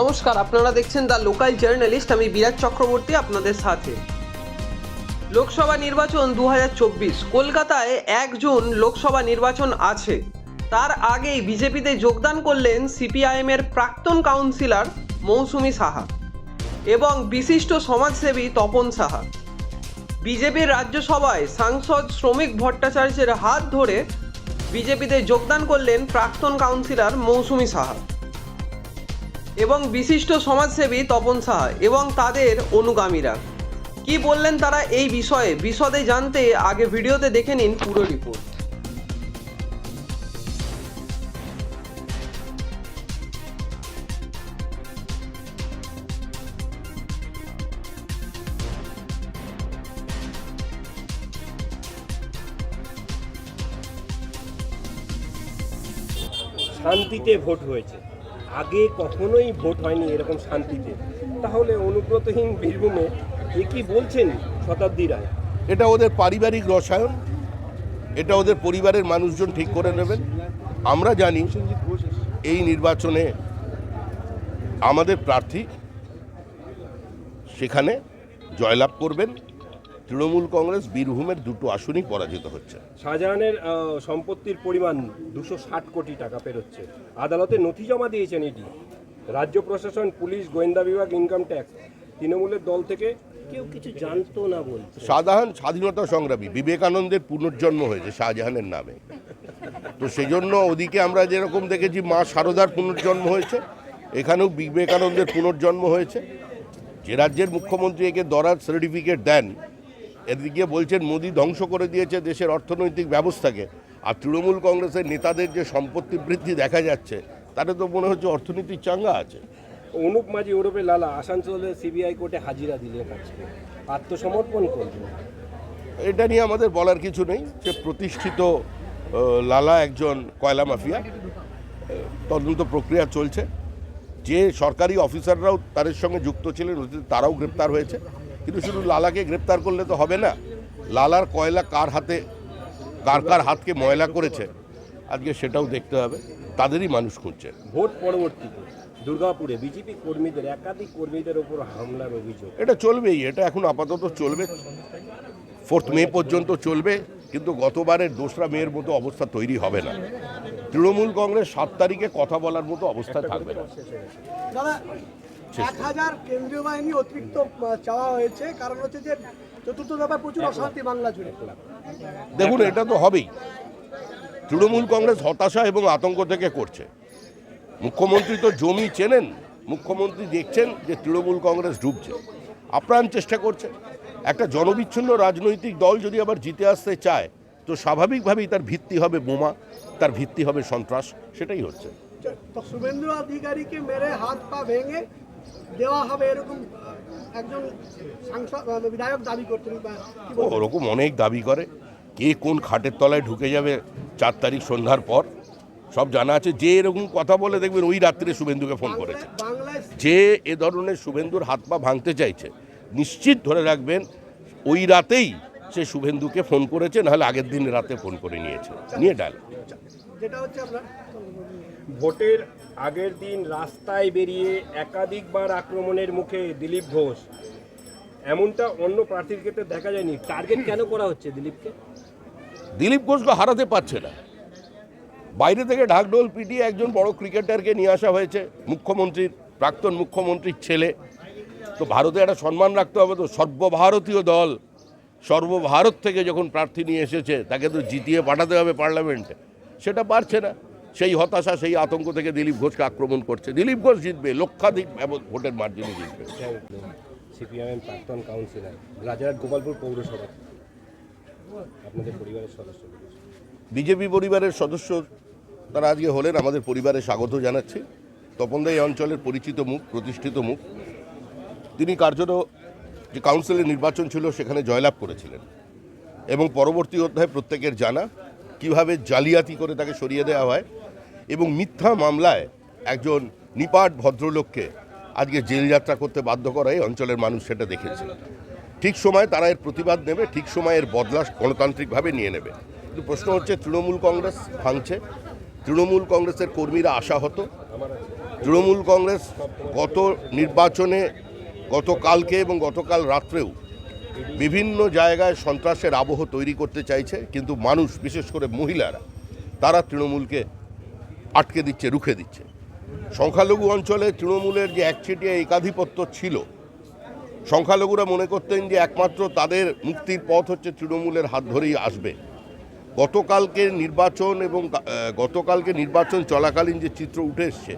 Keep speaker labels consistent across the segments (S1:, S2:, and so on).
S1: নমস্কার, আপনারা দেখছেন দ্য লোকাল জার্নালিস্ট আমি বিরাট চক্রবর্তী আপনাদের সাথে। লোকসভা নির্বাচন দু হাজার চব্বিশ, কলকাতায় এক জুন লোকসভা নির্বাচন আছে। তার আগেই বিজেপিতে যোগদান করলেন সিপিআইএম এর প্রাক্তন কাউন্সিলর মৌসুমি সাহা এবং বিশিষ্ট সমাজসেবী তপন সাহা। বিজেপির রাজ্যসভায় সাংসদ শ্রমিক ভট্টাচার্যের হাত ধরে বিজেপিতে যোগদান করলেন প্রাক্তন কাউন্সিলর মৌসুমি সাহা। এবং বিশিষ্ট সমাজসেবী তপন সাহা এবং তাদের অনুগামীরা। কি বললেন তারা এই বিষয়ে? বিশদে জানতে আগে ভিডিওতে দেখে নিন পুরো রিপোর্ট।
S2: শান্তিতে ভোট হয়েছে। আগে কখনোই ভোট হয়নি এরকম শান্তিতে। তাহলে অনুব্রতহীন বীরভূমে এ কি বলছেন শতাব্দী রায়?
S3: এটা ওদের পারিবারিক রসায়ন, এটা ওদের পরিবারের মানুষজন ঠিক করে নেবেন। আমরা জানি এই নির্বাচনে আমাদের প্রার্থী সেখানে জয়লাভ করবেন। তৃণমূল কংগ্রেস বীরভূমের দুটো আসনই পরাজিত হচ্ছে।
S2: শাহজাহানের সম্পত্তির পরিমাণ দুশো ষাট কোটি টাকা পেরোচ্ছে। আদালতে নথি জমা দিয়েছেন এটি রাজ্য প্রশাসন পুলিশ গোয়েন্দা বিভাগ ইনকাম ট্যাক্স তৃণমূলের দল থেকে কেউ কিছু জানতো না বলছে।
S3: শাহজাহান স্বাধীনতা সংগ্রামী বিবেকানন্দের পুনর্জন্ম হয়েছে শাহজাহানের নামে। তো সেই জন্য ওদিকে আমরা যেরকম দেখেছি মা সারদার পুনর্জন্ম হয়েছে এখানেও বিবেকানন্দের পুনর্জন্ম হয়েছে। যে রাজ্যের মুখ্যমন্ত্রী একে দরার সার্টিফিকেট দেন এদিকে বলছেন মোদি ধ্বংস করে দিয়েছে দেশের অর্থনৈতিক ব্যবস্থাকে। আর তৃণমূল কংগ্রেসের নেতাদের যে সম্পত্তি বৃদ্ধি দেখা যাচ্ছে তাতে তো মনে হচ্ছে অর্থনীতির চাঙ্গা আছে।
S2: অনুপ মাঝি ওরফে লালা আসানসোলে সিবিআই কোর্টে হাজিরা দিলেন আজকে। আত্মসমর্পণ করলেন।
S3: এটা নিয়ে আমাদের বলার কিছু নেই। যে প্রতিষ্ঠিত লালা একজন কয়লা মাফিয়া তদন্ত প্রক্রিয়া চলছে। যে সরকারি অফিসাররাও তাদের সঙ্গে যুক্ত ছিলেন তারাও গ্রেপ্তার হয়েছে। কিন্তু শুধু লালাকে গ্রেপ্তার করলে তো হবে না। লালার কয়লা কার হাতে কার কার হাতকে ময়লা করেছে আজকে সেটাও দেখতে হবে। তাদেরই মানুষ খুঁজছে।
S2: ভোট পরবর্তীতে দুর্গাপুরে বিজেপি কর্মীদের একাধিক কর্মীদের ওপর হামলার অভিযোগ।
S3: এটা চলবেই এটা এখন আপাতত চলবে। ফোর্থ মে পর্যন্ত চলবে কিন্তু গতবারের দোসরা মেয়ের মতো অবস্থা তৈরি হবে না। তৃণমূল কংগ্রেস সাত তারিখে কথা বলার মতো অবস্থা থাকবে না।
S4: দাদা এক হাজার কেন্দ্রীয় বাহিনী অতিরিক্ত চাওয়া হয়েছে। কারণ হচ্ছে যে চতুর্থ দফায় প্রচুর অশান্তি বাংলা জুড়ে।
S3: দেখুন এটা তো হবেই। তৃণমূল কংগ্রেস হতাশা এবং আতঙ্ক থেকে করছে। মুখ্যমন্ত্রী তো জমি চেনেন। মুখ্যমন্ত্রী দেখছেন যে তৃণমূল কংগ্রেস ডুবছে। আপ্রাণ চেষ্টা করছে। একটা জনবিচ্ছিন্ন রাজনৈতিক দল যদি আবার জিতে আসতে চায় তো স্বাভাবিকভাবেই তার ভিত্তি হবে বোমা তার ভিত্তি হবে সন্ত্রাস সেটাই হচ্ছে।
S4: তো শুভেন্দু অধিকারীকে মেরে হাত পা ভেঙে দেওয়া হবে এরকম একজন সাংসদ বিধায়ক দাবি করছেন বা কি
S3: ও ওরকম অনেক দাবি করে। কে কোন খাটের তলায় ঢুকে যাবে চার তারিখ সন্ধ্যার পর সব জানা আছে। যে এরকম কথা বলে দেখবেন ওই রাত্রে শুভেন্দুকে ফোন করেছে। যে এ ধরনের শুভেন্দুর হাত পা ভাঙতে চাইছে নিশ্চিত ধরে রাখবেন ওই রাতেই সে শুভেন্দুকে ফোন করেছে নাহলে আগের দিন রাতে ফোন করে নিয়েছে। নিয়ে ডাল।
S4: যেটা হচ্ছে আপনার
S2: ভোটের আগের দিন রাস্তায় বেরিয়ে একাধিকবার আক্রমণের মুখে দিলীপ ঘোষ। এমনটা অন্য প্রার্থীর ক্ষেত্রে দেখা যায়নি। টার্গেট কেন করা হচ্ছে দিলীপকে?
S3: দিলীপ ঘোষকে হারাতে পারছে না। বাইরে থেকে ঢাকঢোল পিটিয়ে একজন বড় ক্রিকেটারকে নিয়ে আসা হয়েছে, মুখ্যমন্ত্রীর, প্রাক্তন মুখ্যমন্ত্রীর ছেলে। তো ভারতে একটা সম্মান রাখতে হবে তো সর্বভারতীয় দল, সর্বভারত থেকে যখন প্রার্থী নিয়ে এসেছে, তাকে তো জিতিয়ে পাঠাতে হবে পার্লামেন্টে। সেটা পারছে না। সেই হতাশা সেই আতঙ্ক থেকে দিলীপ ঘোষকে আক্রমণ করছে। দিলীপ ঘোষ জিতবে লক্ষাধিক ভোটের মার্জিনে জিতবে।
S2: সিপিআইএম প্রাক্তন কাউন্সিলর রাজারহাট গোপালপুর পৌরসভা আপনাদের পরিবারের সদস্য।
S3: বিজেপি পরিবারের সদস্য তারা আজকে হলেন আমাদের পরিবারে স্বাগত জানাচ্ছি। তপনদা এই অঞ্চলের পরিচিত মুখ প্রতিষ্ঠিত মুখ। তিনি কার্যত যে কাউন্সিলের নির্বাচন ছিল সেখানে জয়লাভ করেছিলেন। এবং পরবর্তী অধ্যায় প্রত্যেকের জানা কীভাবে জালিয়াতি করে তাকে সরিয়ে দেওয়া হয় এবং মিথ্যা মামলায় একজন নিপাট ভদ্রলোককে আজকে জেল যাত্রা করতে বাধ্য করা এই অঞ্চলের মানুষ সেটা দেখেছে। ঠিক সময় তারা এর প্রতিবাদ নেবে, ঠিক সময় এর বদলা গণতান্ত্রিকভাবে নিয়ে নেবে। কিন্তু প্রশ্ন হচ্ছে, তৃণমূল কংগ্রেস ভাঙছে? তৃণমূল কংগ্রেসের কর্মীরা আশাহত? তৃণমূল কংগ্রেস গত নির্বাচনে, গতকালকে এবং গতকাল রাত্রেও বিভিন্ন জায়গায় সন্ত্রাসের আবহ তৈরি করতে চাইছে, কিন্তু মানুষ, বিশেষ করে মহিলারা, তারা তৃণমূলকে আটকে দিচ্ছে, রুখে দিচ্ছে। সংখ্যালঘু অঞ্চলে তৃণমূলের যে একচেটিয়া একাধিপত্য ছিল, সংখ্যালঘুরা মনে করতেন যে একমাত্র তাদের মুক্তির পথ হচ্ছে তৃণমূলের হাত ধরেই আসবে। গতকালকে নির্বাচন এবং গতকালকে নির্বাচন চলাকালীন যে চিত্র উঠে এসছে,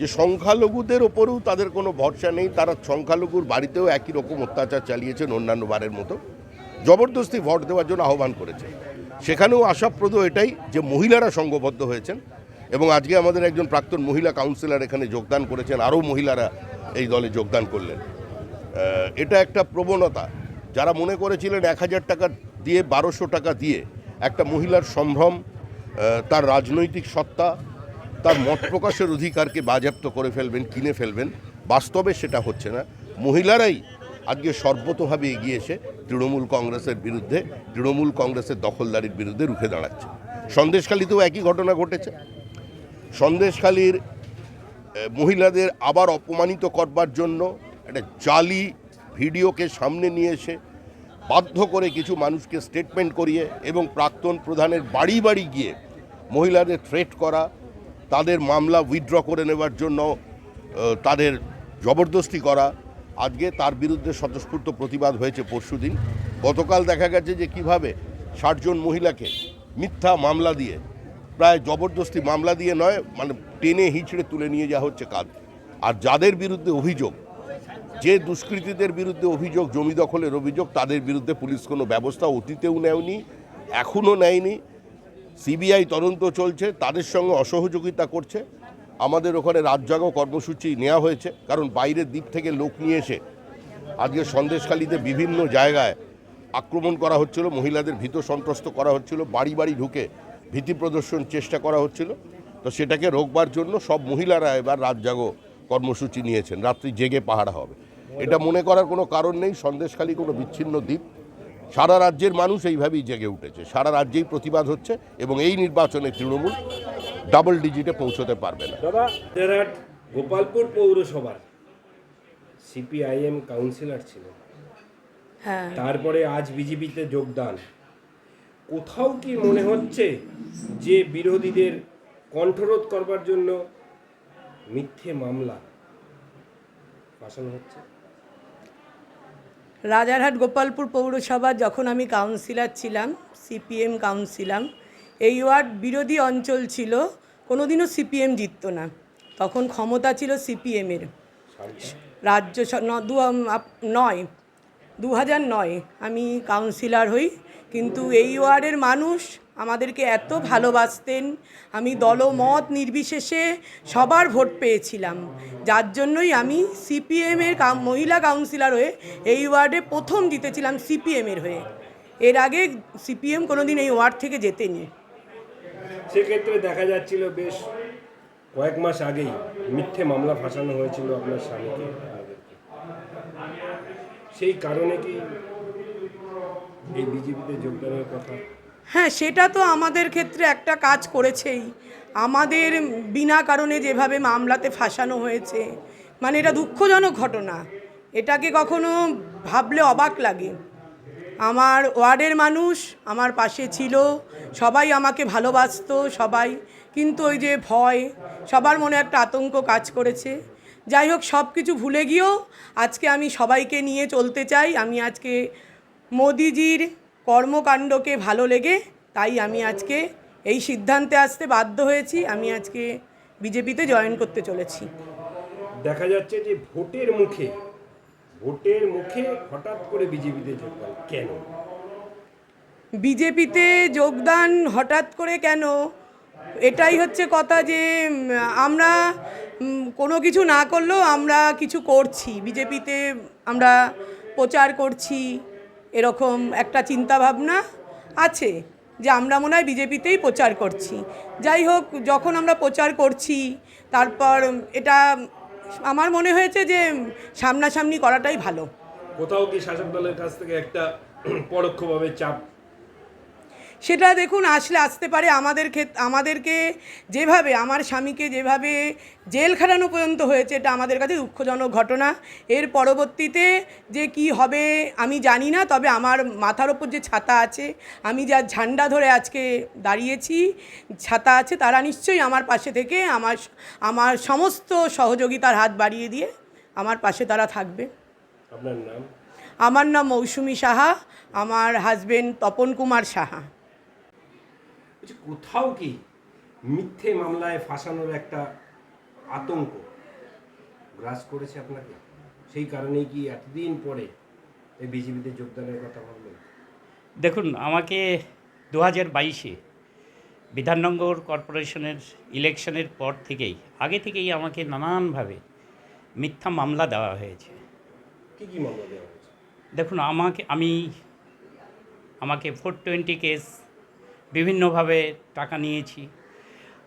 S3: যে সংখ্যালঘুদের ওপরেও তাদের কোনো ভরসা নেই, তারা সংখ্যালঘুর বাড়িতেও একই রকম অত্যাচার চালিয়েছেন অন্যান্য বারের মতো। জবরদস্তি ভোট দেওয়ার জন্য আহ্বান করেছে। সেখানেও আশাপ্রদ এটাই যে মহিলারা সংঘবদ্ধ হয়েছেন। এবং আজকে আমাদের একজন প্রাক্তন মহিলা কাউন্সিলর এখানে যোগদান করেছেন, আরও মহিলারা এই দলে যোগদান করলেন। এটা একটা প্রবণতা। যারা মনে করেছিলেন এক হাজার টাকা দিয়ে, বারোশো টাকা দিয়ে একটা মহিলার সম্ভ্রম তার রাজনৈতিক সত্তা, তার মত প্রকাশের অধিকারকে বাজেয়াপ্ত করে ফেলবেন, কিনে ফেলবেন, বাস্তবে সেটা হচ্ছে না। মহিলারাই আজকে সর্বতভাবে এগিয়ে এসে তৃণমূল কংগ্রেসের বিরুদ্ধে, তৃণমূল কংগ্রেসের দখলদারির বিরুদ্ধে রুখে দাঁড়াচ্ছে। সন্দেশখালিতেও একই ঘটনা ঘটেছে। সন্দেশখালির মহিলাদের আবার অপমানিত করবার জন্য একটা জালি ভিডিওকে সামনে নিয়ে এসে বাধ্য করে কিছু মানুষকে স্টেটমেন্ট করিয়ে এবং প্রাক্তন প্রধানের বাড়ি বাড়ি গিয়ে মহিলাদের থ্রেট করা, তাদের মামলা উইথড্র করে নেবার জন্য তাদের জবরদস্তি করা। আজকে তার বিরুদ্ধে স্বতঃস্ফূর্ত প্রতিবাদ হয়েছে পরশুদিন। গতকাল দেখা গেছে যে কীভাবে ষাটজন মহিলাকে মিথ্যা মামলা দিয়ে প্রায় জবরদস্তি মামলা দিয়ে নয় মানে টেনে হিঁচড়ে তুলে নিয়ে যাওয়া হচ্ছে কাজ। আর যাদের বিরুদ্ধে অভিযোগ, যে দুষ্কৃতীদের বিরুদ্ধে অভিযোগ, জমি দখলের অভিযোগ, তাদের বিরুদ্ধে পুলিশ কোনো ব্যবস্থা অতীতেও নেয়নি, এখনও নেয়নি। সিবিআই তদন্ত চলছে, তাদের সঙ্গে অসহযোগিতা করছে। আমাদের ওখানে রাতজাগো কর্মসূচি নেওয়া হয়েছে, কারণ বাইরের দিক থেকে লোক নিয়ে এসে আজকে সন্দেশখালিতে বিভিন্ন জায়গায় আক্রমণ করা হচ্ছিল, মহিলাদের ভীত সন্ত্রস্ত করা হচ্ছিল, বাড়ি বাড়ি ঢুকে ভীতি প্রদর্শন চেষ্টা করা হচ্ছিল। তো সেটাকে রোকবার জন্য সব মহিলারা এবার রাত জাগো কর্মসূচি নিয়েছেন। রাত্রি জেগে পাহারা হবে। এটা মনে করার কোনো কারণ নেই সন্দেশখালী কোনো বিচ্ছিন্ন দ্বীপ। সারা রাজ্যের মানুষ এইভাবেই জেগে উঠেছে। সারা রাজ্যেই প্রতিবাদ হচ্ছে এবং এই নির্বাচনে তৃণমূল ডাবল ডিজিটে পৌঁছতে পারবে না।
S2: দাদা গোপালপুর পৌরসভার সিপিআইএম কাউন্সিলর ছিলেন।
S5: হ্যাঁ।
S2: তারপরে আজ বিজেপিতে যোগদান। কোথাও কি মনে হচ্ছে যে বিরোধীদের কণ্ঠরোধ করবার জন্য মিথ্যে মামলা ফাঁসানো হচ্ছে?
S5: রাজারহাট গোপালপুর পৌরসভা যখন আমি কাউন্সিলার ছিলাম সিপিএম কাউন্সিলাম এই ওয়ার্ড বিরোধী অঞ্চল ছিল কোনোদিনও সিপিএম জিতত না। তখন ক্ষমতা ছিল সিপিএমের। রাজ্য নয় দু হাজার নয় আমি কাউন্সিলর হই। কিন্তু এই ওয়ার্ডের মানুষ আমাদেরকে এত ভালোবাসতেন। আমি দলমত নির্বিশেষে সবার ভোট পেয়েছিলাম। যার জন্যই আমি সিপিএমের মহিলা কাউন্সিলর হয়ে এই ওয়ার্ডে প্রথম জিতেছিলাম সিপিএমের হয়ে। এর আগে সিপিএম কোনোদিন এই ওয়ার্ড থেকে জেতেনি।
S2: সেক্ষেত্রে দেখা যাচ্ছিল বেশ কয়েক মাস আগেই মিথ্যে মামলা ফাঁসানো হয়েছিল আপনার স্বামীকে। সেই কারণে কি
S5: হ্যাঁ সেটা তো আমাদের ক্ষেত্রে একটা কাজ করেছেই। আমাদের বিনা কারণে যেভাবে মামলাতে ফাঁসানো হয়েছে মানে এটা দুঃখজনক ঘটনা। এটাকে কখনো ভাবলে অবাক লাগে। আমার ওয়ার্ডের মানুষ আমার পাশে ছিল, সবাই আমাকে ভালোবাসতো, সবাই। কিন্তু ওই যে ভয়, সবার মনে একটা আতঙ্ক কাজ করেছে। যাই হোক সব কিছু ভুলে গিয়েও আজকে আমি সবাইকে নিয়ে চলতে চাই। আমি আজকে মোদিজির কর্মকাণ্ডকে ভালো লেগে তাই আমি আজকে এই সিদ্ধান্তে আসতে বাধ্য হয়েছি। আমি আজকে বিজেপিতে জয়েন করতে চলেছি।
S2: দেখা যাচ্ছে যে ভোটের মুখে ভোটের মুখে হঠাৎ করে বিজেপিতে যোগদান কেন?
S5: বিজেপিতে যোগদান হঠাৎ করে কেন? এটাই হচ্ছে কথা যে আমরা কোনো কিছু না করলেও আমরা কিছু করছি। বিজেপিতে আমরা প্রচার করছি। এরকম একটা চিন্তাভাবনা আছে যে আমরা মনে হয় বিজেপিতেই প্রচার করছি। যাই হোক, যখন আমরা প্রচার করছি, তারপর এটা আমার মনে হয়েছে যে সামনাসামনি করাটাই ভালো।
S2: কোথাও কি শাসক দলের কাছ থেকে একটা পরোক্ষভাবে চাপ
S5: সেটা দেখুন আসলে আসতে পারে আমাদের ক্ষেত আমাদেরকে যেভাবে আমার স্বামীকে যেভাবে জেল খাটানো পর্যন্ত হয়েছে এটা আমাদের কাছে দুঃখজনক ঘটনা। এর পরবর্তীতে যে কি হবে আমি জানি না তবে আমার মাথার ওপর যে ছাতা আছে আমি যার ঝান্ডা ধরে আজকে দাঁড়িয়েছি ছাতা আছে তারা নিশ্চয়ই আমার পাশে থেকে আমার আমার সমস্ত সহযোগিতার হাত বাড়িয়ে দিয়ে আমার পাশে তারা থাকবে।
S2: আপনার নাম?
S5: আমার নাম মৌসুমি সাহা আমার হাজবেন্ড তপন কুমার সাহা।
S2: বলছি, কোথাও কি মিথ্যে মামলায় ফাঁসানোর একটা আতঙ্ক গ্রাস করেছে আপনাকে? সেই কারণেই কি এতদিন পরে এই বিজেপিতে যোগদানের কথা ভাবলেন
S6: দেখুন আমাকে দু হাজার বাইশে বিধাননগর কর্পোরেশনের ইলেকশনের পর থেকেই আগে থেকেই আমাকে নানানভাবে মিথ্যা মামলা দেওয়া হয়েছে।
S2: কি কি মামলা দেওয়া হয়েছে?
S6: দেখুন আমাকে আমি আমাকে ফোর টোয়েন্টি কেস বিভিন্নভাবে টাকা নিয়েছি।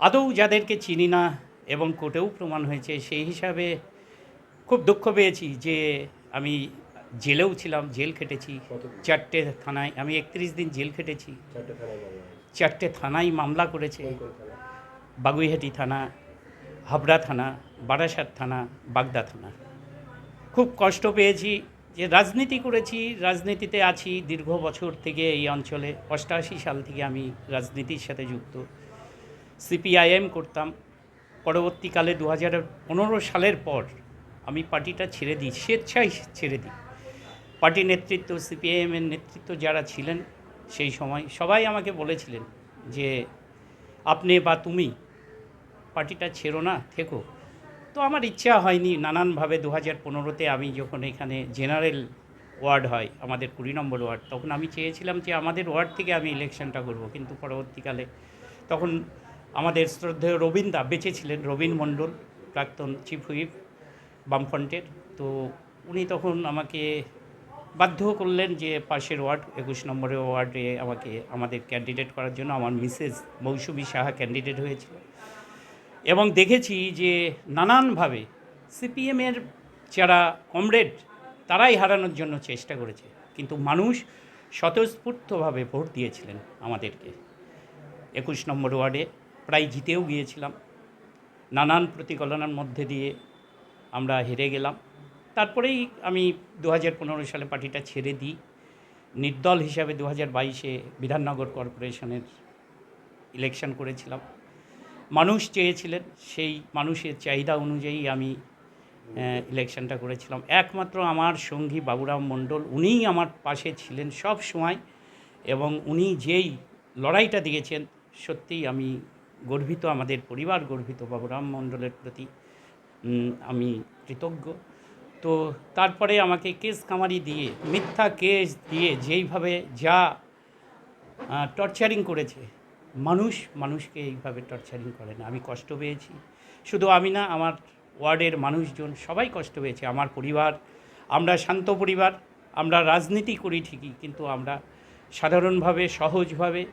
S6: আদৌ যাদেরকে চিনি না এবং কোর্টেও প্রমাণ হয়েছে সেই হিসাবে খুব দুঃখ পেয়েছি যে আমি জেলেও ছিলাম জেল খেটেছি। চারটে থানায় আমি একত্রিশ দিন জেল খেটেছি।
S2: চারটে থানায় মামলা
S6: করেছে। বাগুইহাটি থানা হাবড়া থানা বারাসাত থানা বাগদা থানা। খুব কষ্ট পেয়েছি। যে রাজনীতি করেছি, রাজনীতিতে আছি, দীর্ঘ বছর থেকে এই অঞ্চলে, অষ্টাশি সাল থেকে আমি রাজনীতির সাথে যুক্ত। সিপিআইএম করতাম। পরবর্তীকালে দু হাজার পনেরো সালের পর আমি পার্টিটা ছেড়ে দিই, স্বেচ্ছায় ছেড়ে দিই। পার্টি নেতৃত্ব, সিপিআইএমের নেতৃত্ব যারা ছিলেন সেই সময় সবাই আমাকে বলেছিলেন যে, আপনি বা তুমি পার্টিটা ছেড়ো না, থেকো। তো আমার ইচ্ছা হয়নি নানানভাবে দু হাজার পনেরোতে আমি যখন এখানে জেনারেল ওয়ার্ড হয়, আমাদের কুড়ি নম্বর ওয়ার্ড, তখন আমি চেয়েছিলাম যে আমাদের ওয়ার্ড থেকে আমি ইলেকশনটা করব। কিন্তু পরবর্তীকালে তখন আমাদের শ্রদ্ধেয় রবীন্দা বেঁচে ছিলেন রবীন মণ্ডল, প্রাক্তন চিফ হুইপ বামফ্রন্টের। তো উনি তখন আমাকে বাধ্য করলেন যে পাশের ওয়ার্ড, একুশ নম্বরের ওয়ার্ডে আমাকে, আমাদের ক্যান্ডিডেট করার জন্য, আমার মিসেস মৌসুমী সাহা ক্যান্ডিডেট হয়েছিল। এবং দেখেছি যে নানানভাবে সিপিএমের যারা কমরেড, তারাই হারানোর জন্য চেষ্টা করেছে। কিন্তু মানুষ স্বতঃস্ফূর্তভাবে ভোট দিয়েছিলেন আমাদেরকে। একুশ নম্বর ওয়ার্ডে প্রায় জিতেও গিয়েছিলাম। নানান প্রতিকলনার মধ্যে দিয়ে আমরা হেরে গেলাম। তারপরেই আমি দু হাজার পনেরো সালে পার্টিটা ছেড়ে দিই। নির্দল হিসাবে দু হাজার বাইশে বিধাননগর কর্পোরেশনের ইলেকশন করেছিলাম। মানুষ চেয়েছিলেন, সেই মানুষের চাহিদা অনুযায়ী আমি ইলেকশনটা করেছিলাম। একমাত্র আমার সঙ্গী বাবুরাম মণ্ডল, উনিই আমার পাশে ছিলেন সব সময় এবং উনি যেই লড়াইটা দিয়েছেন, সত্যিই আমি গর্বিত, আমাদের পরিবার গর্বিত, বাবুরাম মণ্ডলের প্রতি আমি কৃতজ্ঞ। তো তারপরে আমাকে কেস কামারি দিয়ে, মিথ্যা কেস দিয়ে যেইভাবে যা টর্চারিং করেছে মানুষ মানুষকে এইভাবে টর্চারিং করে না। আমি কষ্ট পেয়েছি। শুধু আমি না, আমার ওয়ার্ডের মানুষজন সবাই কষ্ট পেয়েছে। আমার পরিবার, আমরা শান্ত পরিবার, আমরা রাজনীতি করি ঠিকই, কিন্তু আমরা সাধারণভাবে, সহজভাবে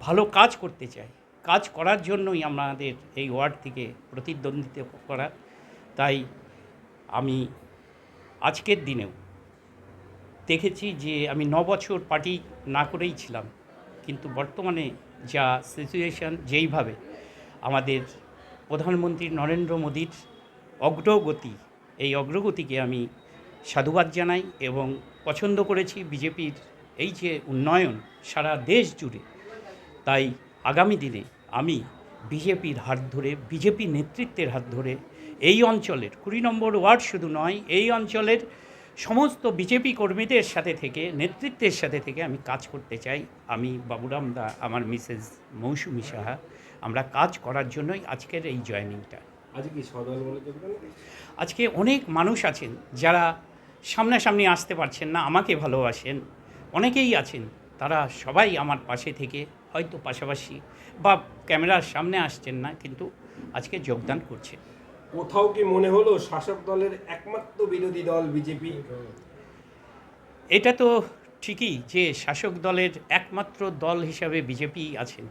S6: ভালো কাজ করতে চাই। কাজ করার জন্যই আমাদের এই ওয়ার্ড থেকে প্রতিদ্বন্দ্বিতা করা। তাই আমি আজকের দিনেও দেখেছি যে আমি ন বছর পার্টি না করেই ছিলাম। কিন্তু বর্তমানে যা সিচুয়েশন যেইভাবে আমাদের প্রধানমন্ত্রী নরেন্দ্র মোদীর অগ্রগতি, এই অগ্রগতিকে আমি সাধুবাদ জানাই এবং পছন্দ করেছি বিজেপির এই যে উন্নয়ন সারা দেশ জুড়ে, তাই আগামী দিনে আমি বিজেপির হাত ধরে, বিজেপি নেতৃত্বের হাত ধরে এই অঞ্চলের, কুড়ি নম্বর ওয়ার্ড শুধু নয়, এই অঞ্চলের সমস্ত বিজেপি কর্মীদের সাথে থেকে নেতৃত্বের সাথে থেকে আমি কাজ করতে চাই। আমি বাবুরাম দা আমার মিসেস মৌসুমি সাহা আমরা কাজ করার জন্যই আজকের এই জয়নিংটা। আজকে অনেক মানুষ আছেন যারা সামনাসামনি আসতে পারছেন না আমাকে ভালোবাসেন। অনেকেই আছেন তারা সবাই আমার পাশে থেকে হয়তো পাশাপাশি বা ক্যামেরার সামনে আসছেন না কিন্তু আজকে যোগদান করছে।
S2: কোথাও কি মনে হলো শাসক দলের একমাত্র বিরোধী দল বিজেপি?
S6: এটা তো ঠিকই যে শাসক দলের একমাত্র দল হিসাবে বিজেপি আছেন।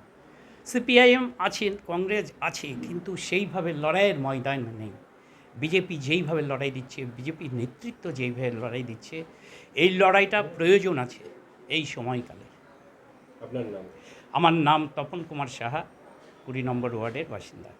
S6: সিপিআইএম আছেন কংগ্রেস আছে কিন্তু সেইভাবে লড়াইয়ের ময়দান নেই। বিজেপি যেইভাবে লড়াই দিচ্ছে বিজেপির নেতৃত্ব যেইভাবে লড়াই দিচ্ছে এই লড়াইটা প্রয়োজন আছে এই সময়কালে।
S2: আপনার নাম?
S6: আমার নাম তপন কুমার সাহা কুড়ি নম্বর ওয়ার্ডের বাসিন্দা।